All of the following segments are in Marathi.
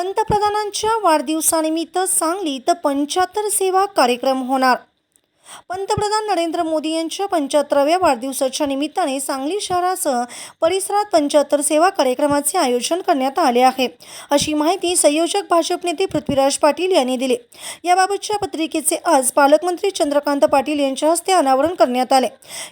पंतप्रधानांच्या वाढदिवसानिमित्त सांगलीत पंच्याहत्तर सेवा कार्यक्रम होणार. पंतप्रधान नरेंद्र मोदी यांच्या पंच्याहत्तराव्या वाढदिवसाच्या निमित्ताने सांगली शहरासह परिसरात पंच्याहत्तर सेवा कार्यक्रमाचे आयोजन करण्यात आले आहे. अशी माहिती संयोजक भाजप नेते पृथ्वीराज पाटील यांनी दिली. याबाबतच्या पत्रिकेचे आज पालकमंत्री चंद्रकांत पाटील यांच्या हस्ते अनावरण करण्यात आले.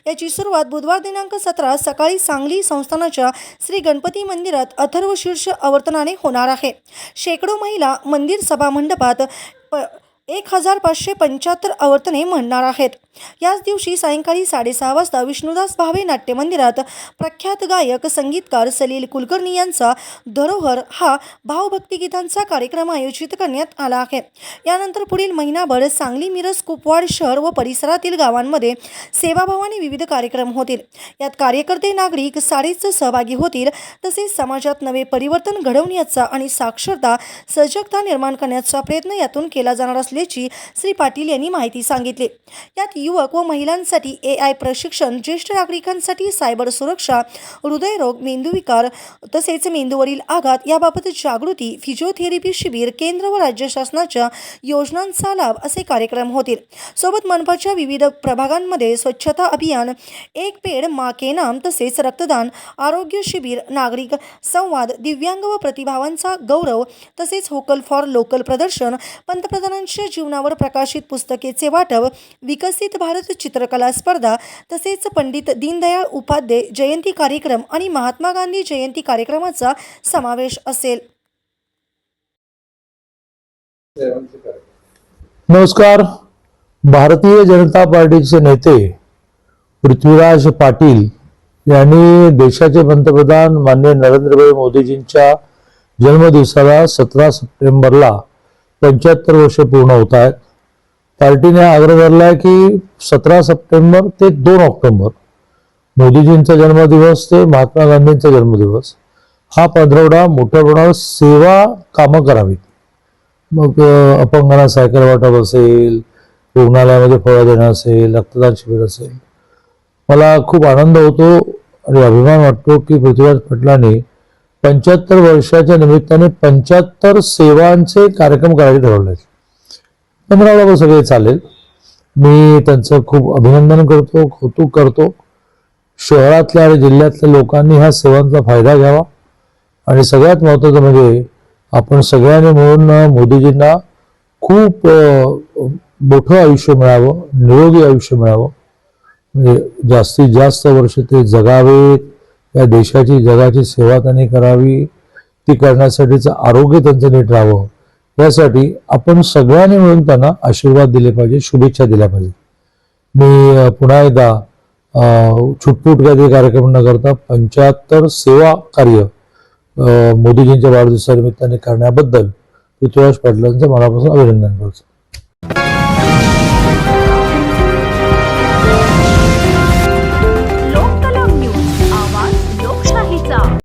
याची सुरुवात बुधवार दिनांक सतरा सकाळी सांगली संस्थानाच्या श्री गणपती मंदिरात अथर्व शीर्ष आवर्तनाने होणार आहे. शेकडो महिला मंदिर सभा मंडपात प एक हजार पाचशे पंच्याहत्तर आवर्तने म्हणणार आहेत. याच दिवशी सायंकाळी साडेसहा वाजता विष्णुदास भावे नाट्य मंदिरात प्रख्यात गायक संगीतकार सलील कुलकर्णी यांचा धरोहर हा भावभक्तिगीतांचा कार्यक्रम आयोजित करण्यात आला आहे. यानंतर पुढील महिनाभर सांगली मिरज कुपवाड शहर व परिसरातील गावांमध्ये सेवाभावाने विविध कार्यक्रम होतील. यात कार्यकर्ते नागरिक सारेच सहभागी होतील. तसेच समाजात नवे परिवर्तन घडवण्याचा आणि साक्षरता सजगता निर्माण करण्याचा प्रयत्न यातून केला जाणार असल्याची श्री पाटील यांनी माहिती सांगितली. यात युवक व महिलांसाठी ए आय प्रशिक्षण ज्येष्ठ नागरिकांसाठी सायबर सुरक्षा हृदयरोग मेंदूविकार तसेच मेंदूवरील आघात याबाबत जागृती फिजिओथेरपी शिबिर केंद्र व राज्य शासनाच्या योजनांचा लाभ असे कार्यक्रम होतील. सोबत मनपाच्या विविध प्रभागांमध्ये स्वच्छता अभियान एक पेड मा के नाम तसेच रक्तदान आरोग्य शिबिर नागरिक संवाद दिव्यांग व प्रतिभावांचा गौरव तसेच होकल फॉर लोकल प्रदर्शन पंतप्रधानांच्या जीवनावर प्रकाशित पुस्तकेचे वाटप विकसित भारत चित्रकला स्पर्धा तसेच पंडित दीनदयाळ उपाध्याय जयंती कार्यक्रम आणि महात्मा गांधी जयंती कार्यक्रमाचा समावेश असेल. नमस्कार. भारतीय जनता पार्टीचे नेते पृथ्वीराज पाटील यांनी देशाचे पंतप्रधान माननीय नरेंद्रभाई मोदीजींच्या जन्मदिवसाला सतरा सप्टेंबरला पंच्याहत्तर वर्ष पूर्ण होत आहेत. पार्टीने आग्रह धरलाय की सतरा सप्टेंबर ते दोन ऑक्टोंबर मोदीजींचा जन्मदिवस ते महात्मा गांधींचा जन्मदिवस हा पंधरवडा मोठ्या प्रमाणावर सेवा कामं करावीत. मग अपंगांना सायकल वाटप असेल रुग्णालयामध्ये फळं देणं असेल रक्तदान शिबिर असेल. मला खूप आनंद होतो आणि अभिमान वाटतो की पृथ्वीराज पाटलांनी पंच्याहत्तर वर्षाच्या निमित्ताने पंच्याहत्तर सेवांचे कार्यक्रम करायचे ठरवले पंधरावडा सगळे चालेल. मी त्यांचं खूप अभिनंदन करतो कौतुक करतो. शहरातल्या आणि जिल्ह्यातल्या लोकांनी ह्या सेवांचा फायदा घ्यावा. आणि सगळ्यात महत्त्वाचं म्हणजे आपण सगळ्यांनी मिळून मोदीजींना खूप मोठं आयुष्य मिळावं निरोगी आयुष्य मिळावं. म्हणजे जास्तीत जास्त वर्ष ते जगावेत. या देशाची जगाची सेवा त्यांनी करावी ती करण्यासाठीचं आरोग्य त्यांचं नीट राहावं यासाठी आपण सगळ्यांनी मिळून त्यांना आशीर्वाद दिले पाहिजे शुभेच्छा दिल्या पाहिजे. मी पुन्हा एकदा अ, छुटपूट काहीतरी कार्यक्रम न करता पंच्याहत्तर सेवा कार्य मोदीजींच्या वाढदिवसानिमित्ताने करण्याबद्दल पृथ्वीराज पाटलांचं मनापासून अभिनंदन करतो.